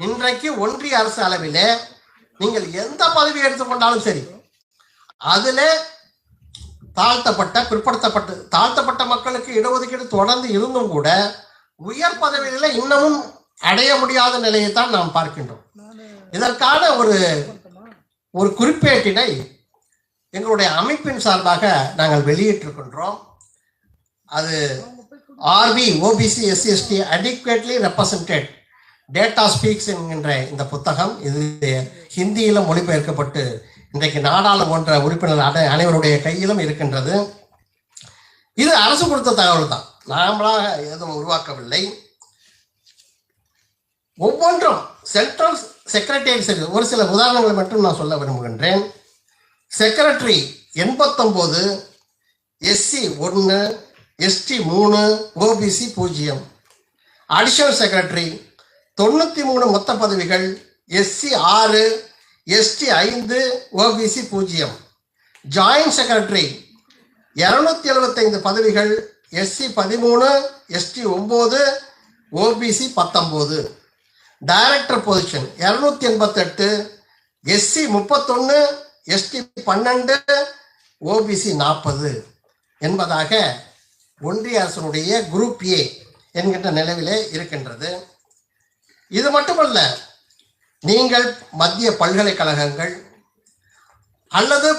இன்றைக்கு ஒன்றிய அரசு அளவிலே நீங்கள் எந்த பதவி எடுத்துக்கொண்டாலும் சரி அதுல தாழ்த்தப்பட்ட பிற்படுத்தப்பட்ட தாழ்த்தப்பட்ட மக்களுக்கு இடஒதுக்கீடு தொடர்ந்து இருந்தும் கூட உயர் பதவிகளில இன்னமும் அடைய முடியாத நிலையை தான் நாம் பார்க்கின்றோம். இதற்கான ஒரு ஒரு குறிப்பேட்டினை எங்களுடைய அமைப்பின் சார்பாக நாங்கள் வெளியிட்டிருக்கின்றோம். அது RV OBC SC ST adequately represented data speaks என்கின்ற இந்த புத்தகம் இது ஹிந்தியிலும் மொழிபெயர்க்கப்பட்டு இன்றைக்கு நாடாளுமன்ற உறுப்பினர் அனை- அனைவருடைய கையிலும் இருக்கின்றது. இது அரசு கொடுத்த தகவல் தான். நாமளாக எதுவும் உருவாக்கவில்லை. ஒவ்வொன்றும் சென்ட்ரல் செக்ரட்டரி ஒரு சில உதாரணங்களை மட்டும் நான் சொல்ல விரும்புகின்றேன். செக்ரட்டரி எண்பத்தொம்போது எஸ்சி ஒன்று எஸ்டி மூணு ஓபிசி பூஜ்ஜியம். அடிஷனல் செக்ரட்டரி தொண்ணூற்றி மூணு மொத்த பதவிகள் எஸ்சி ஆறு எஸ்டி ஐந்து ஓபிசி பூஜ்ஜியம். ஜாயின்ட் செக்ரட்டரி இரநூத்தி எழுபத்தைந்து பதவிகள் எஸ்சி பதிமூணு எஸ்டி ஒம்பது ஓபிசி பத்தொம்போது. டைரக்டர் பொசிஷன் இரநூத்தி எண்பத்தெட்டு எஸ்சி முப்பத்தொன்று எஸ்டி பன்னெண்டு ஓபிசி நாற்பது என்பதாக ஒன்றிய அரசனுடைய குரூப் ஏ என்கின்ற நிலவிலே இருக்கின்றது. இது மட்டுமல்ல நீங்கள் மத்திய பல்கலைக்கழகங்கள் அல்லது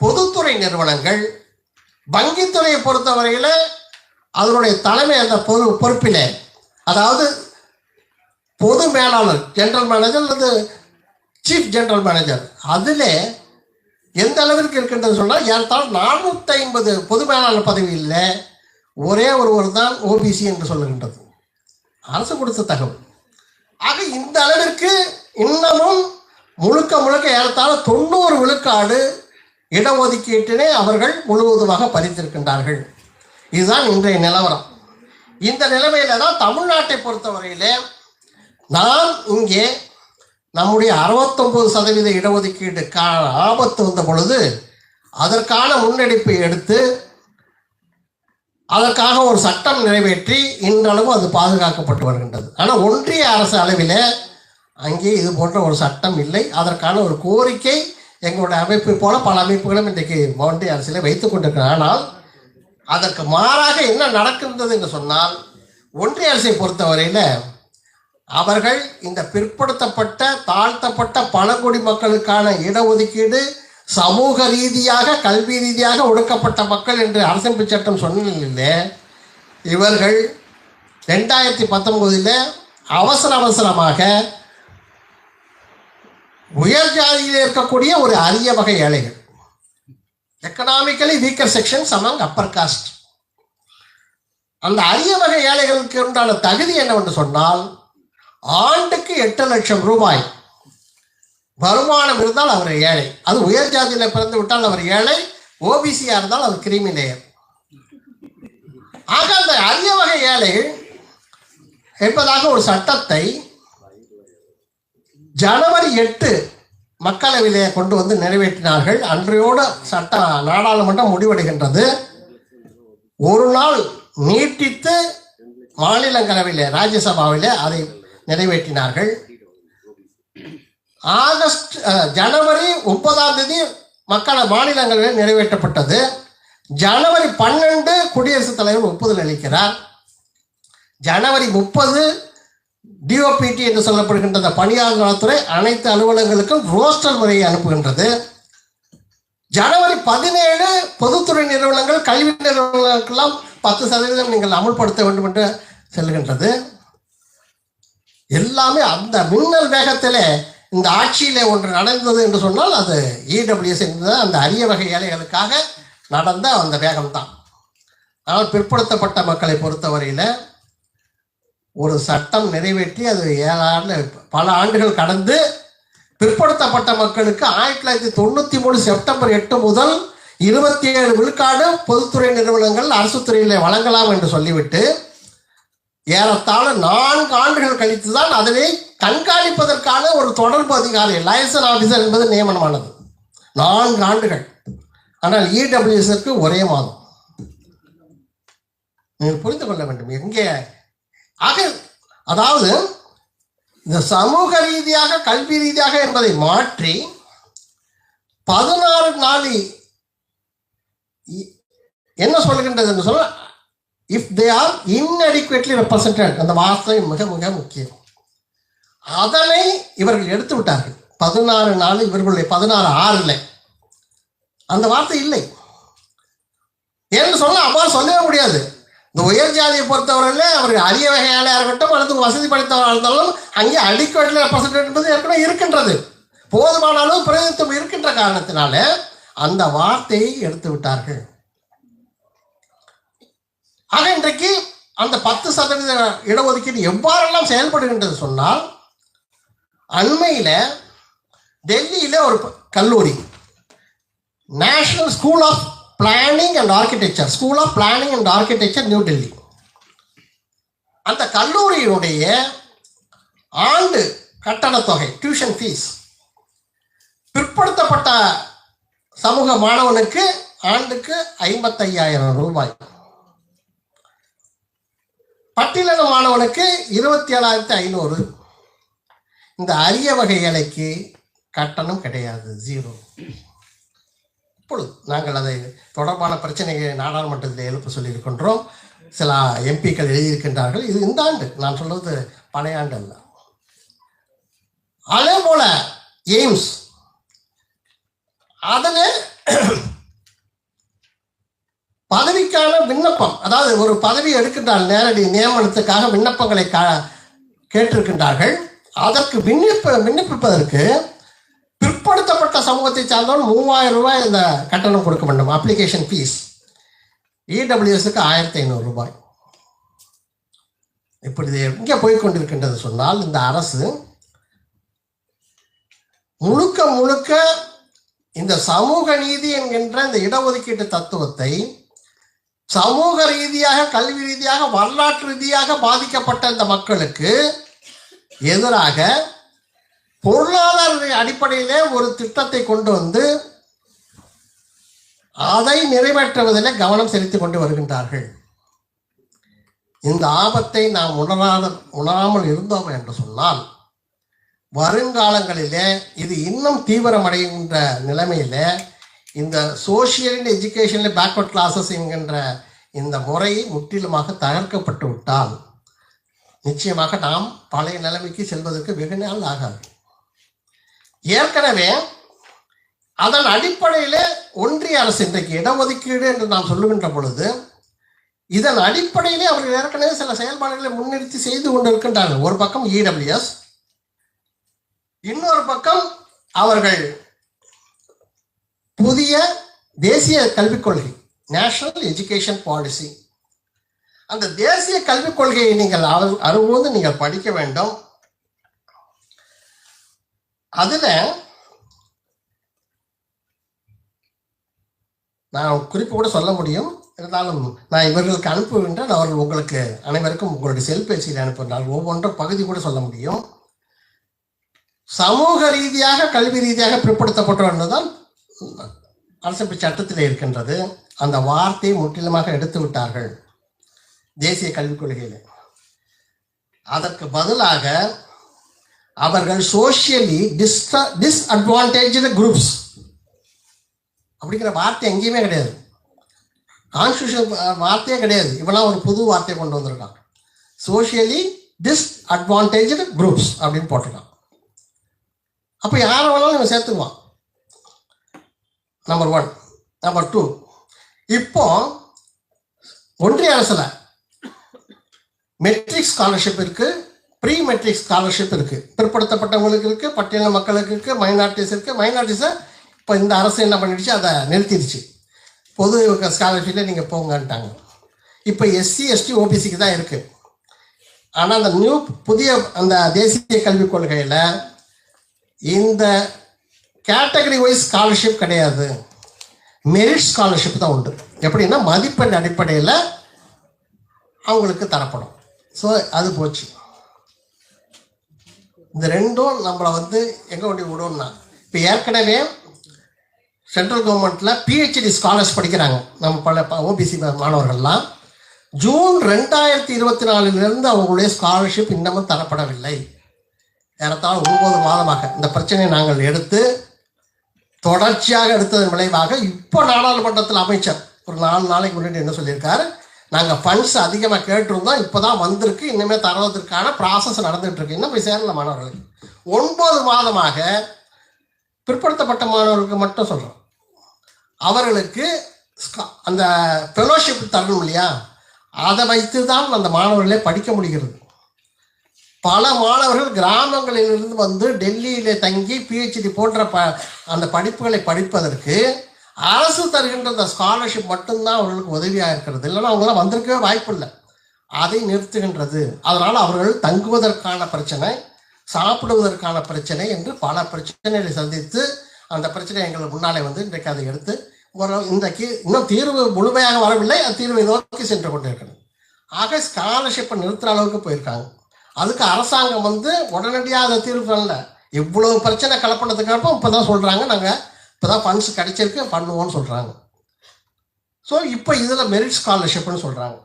பொதுத்துறை நிறுவனங்கள் வங்கித்துறையை பொறுத்தவரையில் அதனுடைய தலைமை அந்த பொறு பொறுப்பிலே அதாவது பொது மேலாளர் ஜென்ரல் மேனேஜர் அல்லது சீஃப் ஜென்ரல் மேனேஜர் அதில் எந்த அளவிற்கு இருக்கின்றது சொன்னால் ஏறத்தாழ நானூற்றி ஐம்பது பொது மேலாளர் பதவியில் ஒரே ஒருவர் தான் ஓபிசி என்று சொல்லுகின்றது. அரசு கொடுத்த தகவல். ஆக இந்த அளவிற்கு இன்னமும் முழுக்க முழுக்க ஏறத்தாழ தொண்ணூறு விழுக்காடு இடஒதுக்கீட்டினை அவர்கள் முழுவதுமாக பறித்திருக்கின்றார்கள் இதுதான் இன்றைய நிலவரம். இந்த நிலைமையில தான் தமிழ்நாட்டை பொறுத்தவரையிலே நாம் இங்கே நம்முடைய அறுபத்தொம்பது சதவீத இடஒதுக்கீடு ஆபத்து வந்த பொழுது அதற்கான முன்னெடுப்பை எடுத்து அதற்காக ஒரு சட்டம் நிறைவேற்றி இன்றளவும் அது பாதுகாக்கப்பட்டு வருகின்றது. ஆனால் ஒன்றிய அரசு அளவில் அங்கே இது போன்ற ஒரு சட்டம் இல்லை. அதற்கான ஒரு கோரிக்கை எங்களுடைய அமைப்பு போல பல அமைப்புகளும் இன்றைக்கு ஒன்றிய அரசில் வைத்து கொண்டிருக்கிறது ஆனால் அதற்கு மாறாக என்ன நடக்கின்றது என்று சொன்னால் ஒன்றிய அரசை பொறுத்தவரையில் அவர்கள் இந்த பிற்படுத்தப்பட்ட தாழ்த்தப்பட்ட பழங்குடி மக்களுக்கான இடஒதுக்கீடு சமூக ரீதியாக கல்வி ரீதியாக ஒடுக்கப்பட்ட மக்கள் என்று அரசமைப்பு சட்டம் சொன்னதில்லை இவர்கள் ரெண்டாயிரத்தி பத்தொன்பதில் அவசர அவசரமாக உயர் ஜாதியில் இருக்கக்கூடிய ஒரு அரிய வகை ஏழைகள். Economically weaker sections among upper caste அந்த அரிய வகை ஏழைகளுக்கு உண்டான தகுதி என்னவென்று சொன்னால் ஆண்டுக்கு எட்டு லட்சம் ரூபாய் வருமானம் இருந்தால் அவர் ஏழை. அது உயர் ஜாதியில் பிறந்து விட்டால் அவர் ஏழை ஓபிசியா இருந்தால் அவர் கிரிமி நேயர். ஆக அந்த அரிய வகை ஏழைகள் என்பதாக ஒரு சட்டத்தை ஜனவரி எட்டு மக்களவையிலே கொண்டு வந்து நிறைவேற்றினார்கள். அன்றையோடு சட்ட நாடாளுமன்றம் முடிவடைகின்றது. ஒரு நாள் நீட்டித்து மாநிலங்களவையிலே ராஜ்யசபாவிலே அதை நிறைவேற்றினார்கள். ஆகஸ்ட் ஜனவரி முப்பதாம் தேதி மக்கள மாநிலங்களில் நிறைவேற்றப்பட்டது. ஜனவரி பன்னெண்டு குடியரசுத் தலைவர் ஒப்புதல் அளிக்கிறார். ஜனவரி முப்பது டிஓபிடி என்று சொல்லப்படுகின்ற அந்த பணியாளர் நலத்துறை அனைத்து அலுவலகங்களுக்கும் ரோஸ்டர் முறையை அனுப்புகின்றது. ஜனவரி பதினேழு பொதுத்துறை நிறுவனங்கள் கல்வி நிறுவனங்களுக்கெல்லாம் பத்து சதவீதம் நீங்கள் அமுல்படுத்த வேண்டும் என்று செல்கின்றது. எல்லாமே அந்த மின்னல் வேகத்திலே இந்த ஆட்சியிலே ஒன்று நடந்தது என்று சொன்னால் அது இடபிள்யூஎஸ் என்பது அந்த அரிய வகை ஏழைகளுக்காக நடந்த அந்த வேகம்தான். ஆனால் பிற்படுத்தப்பட்ட மக்களை பொறுத்தவரையில் ஒரு சட்டம் நிறைவேற்றி அது ஏழாண்டு பல ஆண்டுகள் கடந்து பிற்படுத்தப்பட்ட மக்களுக்கு ஆயிரத்தி தொள்ளாயிரத்தி தொண்ணூற்றி மூணு செப்டம்பர் எட்டு முதல் இருபத்தி ஏழு விழுக்காடு பொதுத்துறை நிறுவனங்கள் அரசு துறையில் வழங்கலாம் என்று சொல்லிவிட்டு ஏறத்தாழ நான்கு ஆண்டுகள் கழித்து தான் அதனை கண்காணிப்பதற்கான ஒரு தொடர்பு அதிகாரி லைசன் ஆஃபீஸர் என்பது நியமனமானது. நான்கு ஆண்டுகள். ஆனால் இடபிள்யூஎஸ்க்கு ஒரே மாதம். நீங்கள் புரிந்து கொள்ள வேண்டும். எங்கே? ஆக அதாவது இந்த சமூக ரீதியாக கல்வி ரீதியாக என்பதை மாற்றி பதினாறு நாளி இ- என்ன சொல்கின்றது என்று சொல்ல if they are inadequately represented அந்த வார்த்தை மிக மிக முக்கியம். அதனை இவர்கள் எடுத்து விட்டார்கள் பதினாறு நாள் இவர்களுடைய பதினாறு ஆறில். அந்த வார்த்தை இல்லை. ஏன்னு சொன்னால் அவ்வாறு சொல்லவே முடியாது. இந்த உயர் ஜாதியை பொறுத்தவரையில் அவர் அரிய வகையாளா இருக்கட்டும் அல்லது வசதி படைத்தவராக இருந்தாலும் அங்கே அடிக்கோட்டில் ரெப்ரசன்டேட் என்பது ஏற்கனவே இருக்கின்றது. போதுமான அளவு பிரதிநிதித்துவம் இருக்கின்ற காரணத்தினால அந்த வார்த்தையை எடுத்து விட்டார்கள் ஆக இன்றைக்கு அந்த பத்து சதவீத இடஒதுக்கீடு எவ்வாறெல்லாம் செயல்படுகின்றது சொன்னால் அண்மையில டெல்லியில ஒரு ப- கல்லூரி. National school of planning and architecture school of planning and architecture New Delhi அந்த கல்லூரியினுடைய ஆண்டு கட்டணத்தொகை டியூஷன் ஃபீஸ் பிற்படுத்தப்பட்ட சமூக மாணவனுக்கு ஆண்டுக்கு ஐம்பத்தையாயிரம் ரூபாய். பட்டியலின மாணவனுக்கு இருபத்தி ஏழாயிரத்தி ஐநூறு. இந்த அரிய வகை இலைக்கு கட்டணம் கிடையாது ஜீரோ இப்பொழுது நாங்கள் அதை தொடர்பான பிரச்சனையை நாடாளுமன்றத்தில் எழுப்ப சொல்லியிருக்கின்றோம். சில எம்பிக்கள் எழுதியிருக்கின்றார்கள். இது இந்த ஆண்டு நான் சொல்வது பழைய ஆண்டு அல்ல. அதே போல எய்ம்ஸ் அதில் பதவிக்கான விண்ணப்பம். அதாவது ஒரு பதவி எடுக்கின்றால் நேரடி நியமனத்துக்காக விண்ணப்பங்களை கா- கேட்டிருக்கின்றார்கள். அதற்கு விண்ணப்ப விண்ணப்பிப்பதற்கு பிற்படுத்தப்பட்ட சமூகத்தை சார்ந்தவன் மூவாயிரம் ரூபாய் இந்த கட்டணம் கொடுக்க வேண்டும். அப்ளிகேஷன் ஃபீஸ் இடபிள்யூஎஸ்க்கு ஆயிரத்தி ஐநூறு ரூபாய். இப்படி எங்கே போய் கொண்டிருக்கின்றது சொன்னால் இந்த அரசு முழுக்க முழுக்க இந்த சமூக நீதி என்கின்ற இந்த இடஒதுக்கீட்டு தத்துவத்தை சமூக ரீதியாக கல்வி ரீதியாக வரலாற்று ரீதியாக பாதிக்கப்பட்ட இந்த மக்களுக்கு எதிராக பொருளாதார அடிப்படையிலே ஒரு திட்டத்தை கொண்டு வந்து அதை நிறைவேற்றுவதில் கவனம் செலுத்திக் கொண்டு வருகின்றார்கள். இந்த ஆபத்தை நாம் உணராத உணராமல் இருந்தோம் என்று சொன்னால் வருங்காலங்களிலே இது இன்னும் தீவிரமடைகின்ற நிலைமையில இந்த சோஷியல் அண்ட் எஜுகேஷனில் பேக்வர்ட் கிளாஸஸ் என்கின்ற இந்த முறையை முற்றிலுமாக தகர்க்கப்பட்டு விட்டால் நிச்சயமாக நாம் பழைய நிலைமைக்கு செல்வதற்கு வெகு நாள் ஆகாது. ஏற்கனவே அதன் அடிப்படையில் ஒன்றிய அரசு இன்றைக்கு இடஒதுக்கீடு என்று நாம் சொல்லுகின்ற பொழுது இதன் அடிப்படையிலே அவர்கள் ஏற்கனவே சில செயல்பாடுகளை முன்னிறுத்தி செய்து கொண்டிருக்கின்றார்கள். ஒரு பக்கம் இடபிள்யூஎஸ் இன்னொரு பக்கம் அவர்கள் புதிய தேசிய கல்விக் கொள்கை நேஷனல் எஜுகேஷன் பாலிசி அந்த தேசிய கல்விக் கொள்கையை நீங்கள் அறு- அறுபோது நீங்கள் படிக்க வேண்டும். அதுல நான் குறிப்பு கூட சொல்ல முடியும். இருந்தாலும் நான் இவர்களுக்கு அனுப்புகின்றேன். அவர்கள் உங்களுக்கு அனைவருக்கும் உங்களுடைய செல்பேசியில் அனுப்புகின்றார்கள் ஒவ்வொன்றும் பகுதி கூட சொல்ல முடியும். சமூக ரீதியாக கல்வி ரீதியாக பிற்படுத்தப்பட்டோர் என்றுதான் அரசமைப்பு சட்டத்தில் இருக்கின்றது. அந்த வார்த்தையை முற்றிலுமாக எடுத்து விட்டார்கள். தேசிய கல்விக் கொள்கையில். அதற்கு பதிலாக அவர்கள் சோஷியலி டிஸ்ட டிஸ்அட்வான்டேஜ் குரூப்ஸ் அப்படிங்கிற வார்த்தை எங்கேயுமே கிடையாது. கான்ஸ்டியூஷன் வார்த்தையே கிடையாது. இவெல்லாம் ஒரு புது வார்த்தையை கொண்டு வந்திருக்கான் சோஷியலி டிஸ்அட்வான்டேஜ் குரூப்ஸ் அப்படின்னு போட்டிருக்கான் அப்போ யாரை வேணாலும் இவன் சேர்த்துக்குவான். நம்பர் ஒன் நம்பர் டூ இப்போ ஒன்றிய அரசில் மெட்ரிக் ஸ்காலர்ஷிப் இருக்கு ப்ரீ மெட்ரிக் ஸ்காலர்ஷிப் இருக்கு. பிற்படுத்தப்பட்டவங்களுக்கு இருக்கு பட்டியல மக்களுக்கு இருக்கு மைனாரிட்டிஸ் இருக்கு. மைனாரிட்டிஸை இப்போ இந்த அரசு என்ன பண்ணிடுச்சு? அதை நிறுத்திடுச்சு. பொது ஸ்காலர்ஷிப்பில் நீங்கள் போங்கன்ட்டாங்க. இப்போ எஸ்சி எஸ்டி ஓபிசிக்கு தான் இருக்கு. ஆனால் அந்த நியூ புதிய அந்த தேசிய கல்விக் கொள்கையில் இந்த கேட்டகரி வைஸ் ஸ்காலர்ஷிப் கிடையாது. மெரிட் ஸ்காலர்ஷிப் தான் உண்டு. எப்படின்னா மதிப்பெண் அடிப்படையில் அவங்களுக்கு தரப்படும். ஸோ அது போச்சு. இந்த ரெண்டும் நம்மளை வந்து எங்கே கொண்டு விடும்னா இப்போ ஏற்கனவே சென்ட்ரல் கவர்மெண்ட்டில் பிஹெச்டி ஸ்காலர்ஸ் படிக்கிறாங்க. நம்ம பல ஓபிசி மாணவர்கள்லாம். ஜூன் ரெண்டாயிரத்தி இருபத்தி நாலுலேருந்து அவங்களுடைய ஸ்காலர்ஷிப் இன்னமும் தரப்படவில்லை. ஏறத்தாழ ஒன்பது மாதமாக இந்த பிரச்சனையை நாங்கள் எடுத்து தொடர்ச்சியாக எடுத்ததன் விளைவாக இப்போ நாடாளுமன்றத்தில் அமைச்சர் ஒரு நாலு நாளைக்கு முன்னாடி என்ன சொல்லியிருக்காரு? நாங்கள் ஃபண்ட்ஸ் அதிகமாக கேட்டிருந்தோம் இப்போ தான் வந்திருக்கு இனிமேல் தருவதற்கான ப்ராசஸ் நடந்துகிட்டு இருக்கு இன்னும் போய் சேரல மாணவர்களுக்கு ஒன்பது மாதமாக பிற்படுத்தப்பட்ட மாணவர்களுக்கு மட்டும் சொல்கிறோம் அவர்களுக்கு ஸ்கா- அந்த ஃபெலோஷிப் தரணும் இல்லையா? அதை வைத்து தான் அந்த மாணவர்களே படிக்க முடிகிறது. பல மாணவர்கள் கிராமங்களிலிருந்து வந்து டெல்லியிலே தங்கி பிஹெச்டி போன்ற ப அந்த படிப்புகளை படிப்பதற்கு அரசு தருகின்ற அந்த ஸ்காலர்ஷிப் மட்டும்தான் அவர்களுக்கு உதவியாக இருக்கிறது. இல்லைன்னா அவங்களாம் வந்திருக்கவே வாய்ப்பு இல்லை. அதை நிறுத்துகின்றது. அதனால் அவர்கள் தங்குவதற்கான பிரச்சனை சாப்பிடுவதற்கான பிரச்சனை என்று பல பிரச்சனைகளை சந்தித்து அந்த பிரச்சனை எங்கள் முன்னாலே வந்து இன்றைக்கு அதை எடுத்து ஒரு இன்றைக்கு இன்னும் தீர்வு முழுமையாக வரவில்லை. அந்த தீர்வை நோக்கி சென்று கொண்டிருக்கிறது. ஆக ஸ்காலர்ஷிப்பை நிறுத்துற அளவுக்கு போயிருக்காங்க. அதுக்கு அரசாங்கம் வந்து உடனடியாக அதை தீர்வு பண்ணல இவ்வளவு பிரச்சனை கலப்பினதுக்கு இப்போ தான் சொல்கிறாங்க நாங்கள் இப்போ தான் ஃபண்ட்ஸ் கிடைச்சிருக்கு பண்ணுவோம்னு சொல்கிறாங்க ஸோ இப்போ இதில் மெரிட் ஸ்காலர்ஷிப்னு சொல்கிறாங்க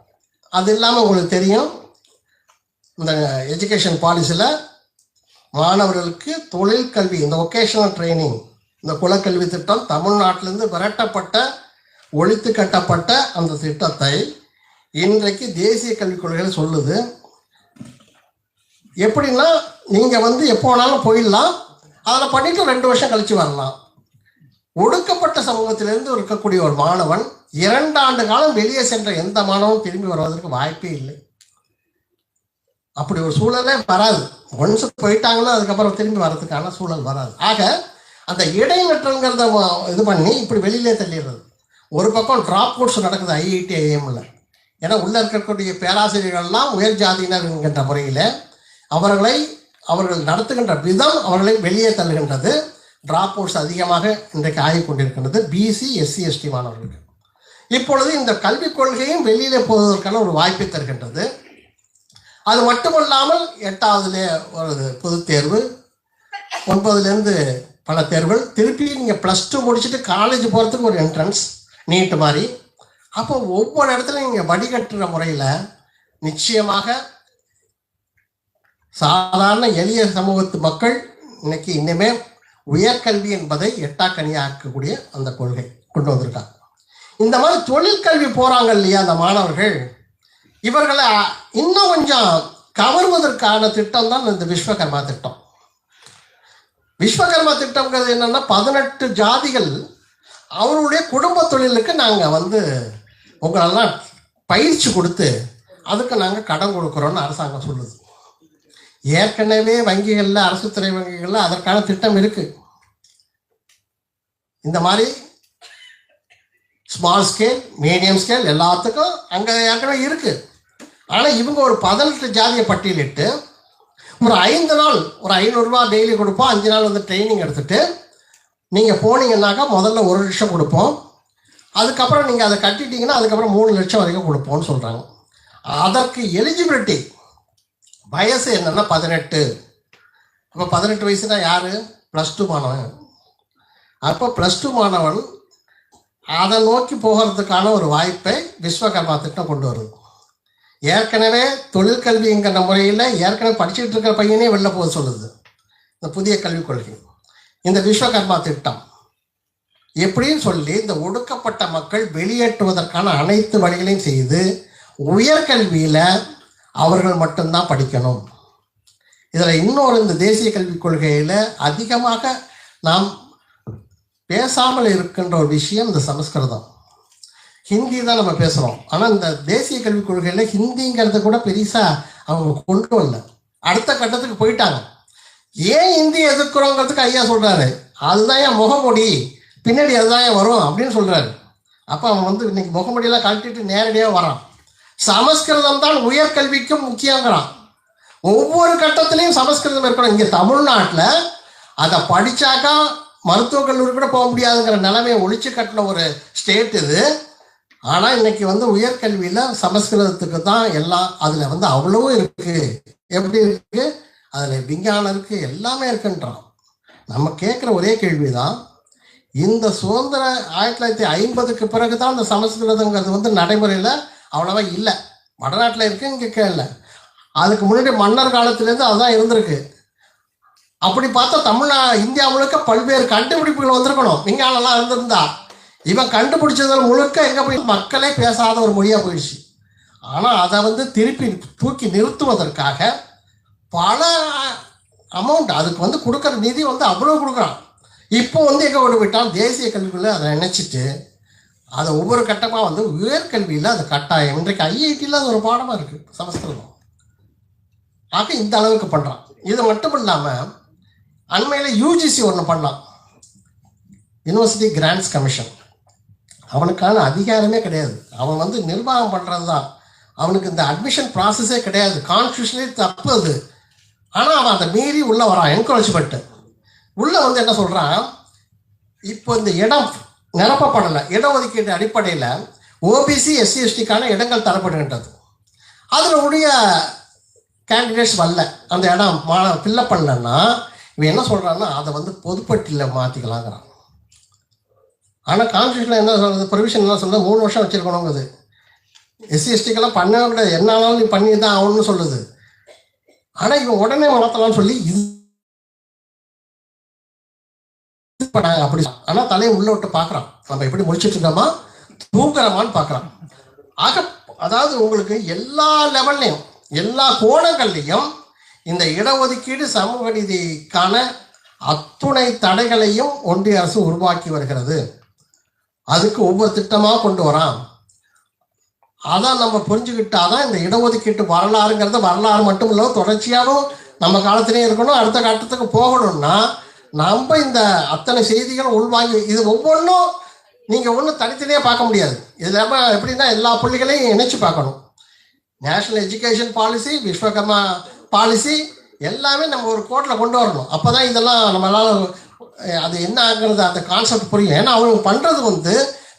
அது இல்லாமல் உங்களுக்கு தெரியும் இந்த எஜுகேஷன் பாலிசியில் மாணவர்களுக்கு தொழில் கல்வி இந்த ஒகேஷனல் ட்ரைனிங் இந்த குலக்கல்வி திட்டம் தமிழ்நாட்டிலேருந்து விரட்டப்பட்ட ஒழித்து கட்டப்பட்ட அந்த திட்டத்தை இன்றைக்கு தேசிய கல்விக் கொள்கைகள் சொல்லுது. எப்படின்னா நீங்கள் வந்து எப்போ வேணாலும் போயிடலாம். அதில் பண்ணிட்டு ரெண்டு வருஷம் கழித்து வரலாம். ஒடுக்கப்பட்ட சமூகத்திலிருந்து இருக்கக்கூடிய ஒரு மாணவன் இரண்டு ஆண்டு காலம் வெளியே சென்ற எந்த மாணவனும் திரும்பி வருவதற்கு வாய்ப்பே இல்லை. அப்படி ஒரு சூழலே வராது. ஒன்ஸ் போயிட்டாங்கன்னா அதுக்கப்புறம் திரும்பி வர்றதுக்கான சூழல் வராது. ஆக அந்த இடைநிற்றங்கிறத இது பண்ணி இப்படி வெளியிலே தள்ளிடுறது. ஒரு பக்கம் ட்ராப் அவுட்ஸ் நடக்குது ஐஐடி ஐஎம்ல ஏன்னா உள்ளே இருக்கக்கூடிய பேராசிரியர்கள்லாம் உயர் ஜாதியினர் என்கின்ற முறையில் அவர்களை அவர்கள் நடத்துகின்ற விதம் அவர்களை வெளியே தள்ளுகின்றது. டிராப் அவுட்ஸ் அதிகமாக இன்றைக்கு ஆகிக் கொண்டிருக்கின்றது பிசி எஸ்சி எஸ்டி மாணவர்களுக்கு இப்பொழுது இந்த கல்விக் கொள்கையும் வெளியிலே போவதற்கான ஒரு வாய்ப்பை தருகின்றது. அது மட்டுமல்லாமல் எட்டாவதுலே ஒரு பொது தேர்வு ஒன்பதுலேருந்து பல தேர்வுகள். திருப்பி நீங்கள் ப்ளஸ் டூ முடிச்சுட்டு காலேஜ் போகிறதுக்கு ஒரு என்ட்ரன்ஸ் நீட்டு மாதிரி. அப்போ ஒவ்வொரு இடத்துலையும் நீங்கள் வடிகட்டுற முறையில் நிச்சயமாக சாதாரண எளிய சமூகத்து மக்கள் இன்னைக்கு இனிமே உயர்கல்வி என்பதை எட்டாக்கனியாக்கக்கூடிய அந்த கொள்கை கொண்டு வந்திருக்காங்க. இந்த மாதிரி தொழிற்கல்வி போறாங்க இல்லையா அந்த மாணவர்கள்? இவர்களை இன்னும் கொஞ்சம் கவர்வதற்கான திட்டம் தான் இந்த விஸ்வகர்மா திட்டம். விஸ்வகர்மா திட்டம்ங்கிறது என்னன்னா பதினெட்டு ஜாதிகள் அவருடைய குடும்ப தொழிலுக்கு நாங்கள் வந்து உங்களெல்லாம் பயிற்சி கொடுத்து அதுக்கு நாங்கள் கடன் கொடுக்குறோன்னு அரசாங்கம் சொல்லுது. ஏற்கனவே வங்கிகளில் அரசு துறை வங்கிகளில் அதற்கான திட்டம் இருக்கு. இந்த மாதிரி ஸ்மால் ஸ்கேல் மீடியம் ஸ்கேல் எல்லாத்துக்கும் அங்கே ஏற்கனவே இருக்கு. ஆனால் இவங்க ஒரு பதினெட்டு ஜாதியை பட்டியலிட்டு ஒரு ஐந்து நாள் ஒரு ஐநூறுரூவா டெய்லி கொடுப்போம் அஞ்சு நாள் வந்து ட்ரைனிங் எடுத்துட்டு நீங்கள் போனீங்கன்னாக்கா முதல்ல ஒரு லட்சம் கொடுப்போம். அதுக்கப்புறம் நீங்கள் அதை கட்டிட்டீங்கன்னா அதுக்கப்புறம் மூணு லட்சம் வரைக்கும் கொடுப்போம்னு சொல்கிறாங்க அதற்கு எலிஜிபிலிட்டி வயசு என்னன்னா பதினெட்டு. அப்போ பதினெட்டு வயசுனா யாரு? ப்ளஸ் டூ மாணவன். அப்போ ப்ளஸ் டூ மாணவன் அதை நோக்கி போகிறதுக்கான ஒரு வாய்ப்பை விஸ்வகர்மா திட்டம் கொண்டு வருது ஏற்கனவே தொழிற்கல்விங்கிற முறையில் ஏற்கனவே படிச்சுட்டு இருக்கிற பையனே வெளில போக சொல்லுது. இந்த புதிய கல்விக் கொள்கை. இந்த விஸ்வகர்மா திட்டம். எப்படின்னு சொல்லி இந்த ஒடுக்கப்பட்ட மக்கள் வெளியேற்றுவதற்கான அனைத்து வழிகளையும் செய்து உயர்கல்வியில் அவர்கள் மட்டும்தான் படிக்கணும். இதில் இன்னொரு இந்த தேசிய கல்விக் கொள்கையில் அதிகமாக நாம் பேசாமல் இருக்கின்ற ஒரு விஷயம் இந்த சமஸ்கிருதம். ஹிந்தி தான் நம்ம பேசுகிறோம் ஆனால் இந்த தேசிய கல்விக் கொள்கையில் ஹிந்திங்கிறத கூட பெருசாக அவங்க கொண்டு வரல. அடுத்த கட்டத்துக்கு போயிட்டாங்க. ஏன் ஹிந்தி எதிர்க்கிறோங்கிறதுக்கு ஐயா சொல்கிறாரு அதுதான் என் முகமொழி பின்னாடி அதுதான் ஏன் வரும் அப்படின்னு சொல்கிறாரு அப்போ அவன் வந்து இன்னைக்கு முகமொழியெல்லாம் கழட்டிட்டு நேரடியாக வரான். சமஸ்கிருதம் தான் உயர்கல்விக்கும் முக்கியங்கிறான். ஒவ்வொரு கட்டத்திலையும் சமஸ்கிருதம் இருக்கணும். இங்கே தமிழ்நாட்டில் அதை படிச்சாக்கா மருத்துவக் கல்லூரி கூட போக முடியாதுங்கிற நிலைமையை ஒழிச்சு கட்டின ஒரு ஸ்டேட் இது. ஆனால் இன்னைக்கு வந்து உயர்கல்வியில் சமஸ்கிருதத்துக்கு தான் எல்லாம் அதில் வந்து அவ்வளவும் இருக்கு. எப்படி இருக்கு? அதில் விஞ்ஞானம் இருக்கு எல்லாமே இருக்குன்றான். நம்ம கேட்குற ஒரே கேள்வி தான் இந்த சுதந்திர ஆயிரத்தி தொள்ளாயிரத்தி ஐம்பதுக்கு பிறகு தான் அந்த சமஸ்கிருதங்கிறது வந்து நடைமுறையில் அவ்வளோவா இல்லை. வடநாட்டில் இருக்கு இங்கே இல்லை. அதுக்கு முன்னாடி மன்னர் காலத்துலேருந்து அதுதான் இருந்திருக்கு. அப்படி பார்த்தா தமிழ்நா இந்தியா முழுக்க பல்வேறு கண்டுபிடிப்புகள் வந்திருக்கணும். விஞ்ஞானம்லாம் இருந்திருந்தா. இவன் கண்டுபிடிச்சதில் முழுக்க எங்கே போய் மக்களே பேசாத ஒரு மொழியாக போயிடுச்சு. ஆனால் அதை வந்து திருப்பி தூக்கி நிறுத்துவதற்காக பல அமௌண்ட் அதுக்கு வந்து கொடுக்குற நிதி வந்து அவ்வளோ கொடுக்குறான். இப்போ வந்து எங்கே கொண்டு போயிட்டான்? தேசிய கல்வியில் அதை நினச்சிட்டு அதை ஒவ்வொரு கட்டமாக வந்து உயர்கல்வியில் அது கட்டாயம். இன்றைக்கு ஐஐடியில் அது ஒரு பாடமாக இருக்குது சமஸ்கிருதம். ஆக இந்த அளவுக்கு பண்ணுறான் இது மட்டும் இல்லாமல் அண்மையில் யூஜிசி ஒன்று பண்ணான். யூனிவர்சிட்டி கிராண்ட்ஸ் கமிஷன் அவனுக்கான அதிகாரமே கிடையாது. அவன் வந்து நிர்வாகம் பண்ணுறது தான் அவனுக்கு இந்த அட்மிஷன் ப்ராசஸே கிடையாது. கான்ஸ்டியூஷனே தப்பு அது. ஆனால் அவன் அதை மீறி உள்ளே வரான் என்கரேஜ்மெண்ட்டு உள்ளே வந்து என்ன சொல்கிறான் இப்போ இந்த இடம் நிரப்பப்படலை. இடஒதுக்கீட்டு அடிப்படையில் ஓபிசி எஸ்சி எஸ்டிக்கான இடங்கள் தரப்படுகின்றது. அதில் உடைய கேண்டிடேட்ஸ் வரல. அந்த இடம் மா ஃபில்லப் பண்ணலன்னா இவன் என்ன சொல்கிறான்னா அதை வந்து பொதுப்பட்டியில் மாற்றிக்கலாங்கிறான் ஆனால் கான்ஸ்டியூஷனில் என்ன சொல்கிறது ப்ரொவிஷன் என்ன சொல்கிறது மூணு வருஷம் வச்சிருக்கணுங்குது. எஸ்சி எஸ்டிக்கெல்லாம் பண்ணவே கூடாது என்ன ஆனாலும் நீ பண்ணி தான் ஆகணும்னு சொல்லுது. ஆனால் இவன் உடனே மாற்றலாம்னு சொல்லி இது இப்ப அப்படி. ஆனால் தலையை உள்ள விட்டு பாக்குறான் நம்ம எப்படி முடிச்சிட்டு இருந்தோமா? தூங்குறமான்னு பார்க்குறான். ஆக அதாவது உங்களுக்கு எல்லா லெவல்லையும் எல்லா கோணங்கள்லையும் இந்த இடஒதுக்கீடு சமூக நீதிக்கான அத்துணை தடைகளையும் ஒன்றிய அரசு உருவாக்கி வருகிறது. அதுக்கு ஒவ்வொரு திட்டமாக கொண்டு வரான். அதான் நம்ம புரிஞ்சுக்கிட்டாதான் இந்த இடஒதுக்கீட்டு வரலாறுங்கிறது வரலாறு மட்டும் இல்லை தொடர்ச்சியாகவும் நம்ம காலத்திலேயே இருக்கணும். அடுத்த கட்டத்துக்கு போகணும்னா நம்ம இந்த அத்தனை செய்திகள் உள்வாங்கி இது ஒவ்வொன்றும் நீங்கள் ஒன்றும் தனித்தனியாக பார்க்க முடியாது. இது இல்லாமல் எப்படின்னா எல்லா புள்ளிகளையும் இணைச்சு பார்க்கணும். National education policy Vishwakarma policy எல்லாமே நம்ம ஒரு கோட்டில் கொண்டு வரணும். அப்போ தான் இதெல்லாம் நம்மளால் அது என்ன ஆகுறது அந்த கான்செப்ட் புரியும். ஏன்னா அவங்க பண்ணுறது வந்து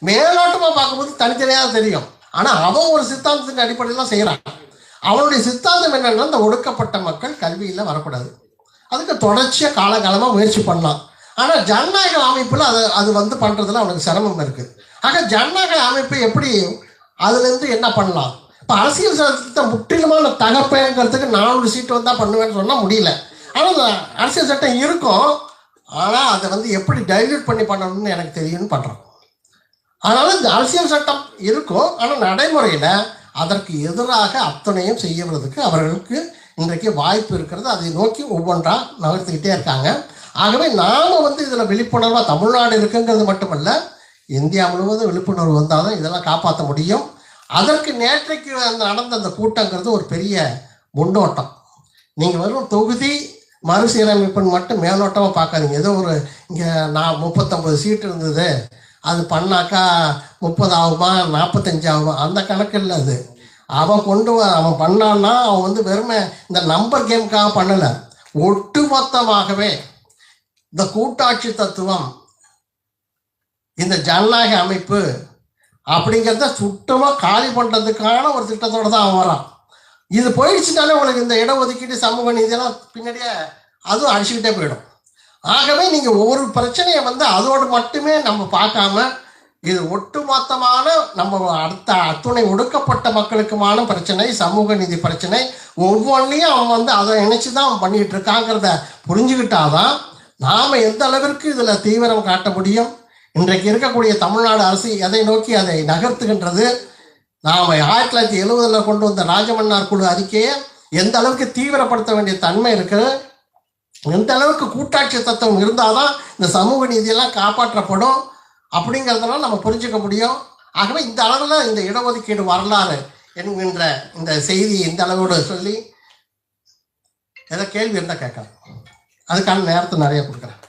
மேலோட்டமாக பார்க்கும்போது தனித்தனியாக தெரியும். ஆனால் அவன் ஒரு சித்தாந்தத்தின் அடிப்படையில் தான் செய்கிறான் அவனுடைய சித்தாந்தம் என்னன்னா இந்த ஒடுக்கப்பட்ட மக்கள் கல்வியில் வரக்கூடாது. அதுக்கு தொடர்ச்சியாக காலகாலமாக முயற்சி பண்ணலாம். ஆனால் ஜனநாயக அமைப்பில் அது அது வந்து பண்ணுறதுல அவனுக்கு சிரமம் இருக்குது ஆக ஜனநாயக அமைப்பு எப்படி அதுலேருந்து என்ன பண்ணலாம்? இப்போ அரசியல் சட்டத்தை முற்றிலுமான தகப்பேங்கிறதுக்கு நானூறு சீட்டு வந்தால் பண்ணுவேன்னு சொன்னால் முடியல. ஆனால் அரசியல் சட்டம் இருக்கும். ஆனால் அதை வந்து எப்படி டைல்யூட் பண்ணி பண்ணணும்னு எனக்கு தெரியும்னு பண்ணுறோம் அதனால இந்த அரசியல் சட்டம் இருக்கும். ஆனால் நடைமுறையில் அதற்கு எதிராக அத்தனையும் செய்யறதுக்கு அவர்களுக்கு இன்றைக்கு வாய்ப்பு இருக்கிறது. அதை நோக்கி ஒவ்வொன்றா நகர்த்திக்கிட்டே இருக்காங்க. ஆகவே நாம வந்து இதில் விழிப்புணர்வாக தமிழ்நாடு இருக்குங்கிறது மட்டுமல்ல இந்தியா முழுவதும் விழிப்புணர்வு வந்தால் தான் இதெல்லாம் காப்பாற்ற முடியும். அதற்கு நேற்றைக்கு நடந்த அந்த கூட்டங்கிறது ஒரு பெரிய முன்னோட்டம். நீங்கள் வெறும் தொகுதி மறுசீரமைப்புன்னு மட்டும் மேலோட்டமாக பார்க்காதீங்க. ஏதோ ஒரு இங்கே நான் முப்பத்தொம்பது சீட்டு இருந்தது. அது பண்ணாக்கா முப்பது ஆகுமா நாற்பத்தஞ்சு ஆகுமா? அந்த கணக்கு இல்லை அது. அவன் கொண்டு வ- அவன் பண்ணான்னா அவன் வந்து வெறுமை இந்த நம்பர் கேமுக்காக பண்ணலை. ஒட்டுமொத்தமாகவே இந்த கூட்டாட்சி தத்துவம் இந்த ஜனநாயக அமைப்பு அப்படிங்கிறத சுத்தமாக காலி பண்ணுறதுக்கான ஒரு திட்டத்தோட தான் அவன் வரான். இது போயிடுச்சுனாலே உங்களுக்கு இந்த இடஒதுக்கீடு சமூக நீதியெல்லாம் பின்னாடியே அதுவும் அடிச்சுக்கிட்டே போயிடும். ஆகவே நீங்கள் ஒவ்வொரு பிரச்சனையை வந்து அதோடு மட்டுமே நம்ம பார்க்காம இது ஒட்டுமொத்தமான நம்ம அடுத்த அத்துணை ஒடுக்கப்பட்ட மக்களுக்குமான பிரச்சனை சமூக நீதி பிரச்சனை ஒவ்வொன்றையும் அவன் வந்து அதை இணைச்சு தான் அவன் பண்ணிட்டு இருக்காங்கிறத புரிஞ்சுக்கிட்டாதான் நாம் எந்த அளவிற்கு இதில் தீவிரம் காட்ட முடியும்? இன்றைக்கு இருக்கக்கூடிய தமிழ்நாடு அரசு எதை நோக்கி அதை நகர்த்துகின்றது? நாம் ஆயிரத்தி தொள்ளாயிரத்தி எழுபதில் கொண்டு வந்த ராஜமன்னார் குழு அறிக்கையை எந்த அளவுக்கு தீவிரப்படுத்த வேண்டிய தன்மை இருக்குது? எந்த அளவுக்கு கூட்டாட்சி தத்துவம் இருந்தால் தான் இந்த சமூக நீதியெல்லாம் காப்பாற்றப்படும்? அப்படிங்கிறதெல்லாம் நம்ம புரிஞ்சுக்க முடியும். ஆகவே இந்த அளவில் இந்த இடஒதுக்கீடு வரலாறு என்கின்ற இந்த செய்தி இந்த அளவோடு சொல்லி ஏதோ கேள்வி இருந்தால் கேட்கலாம். அதுக்கான நேரத்தை நிறைய கொடுக்குறேன்.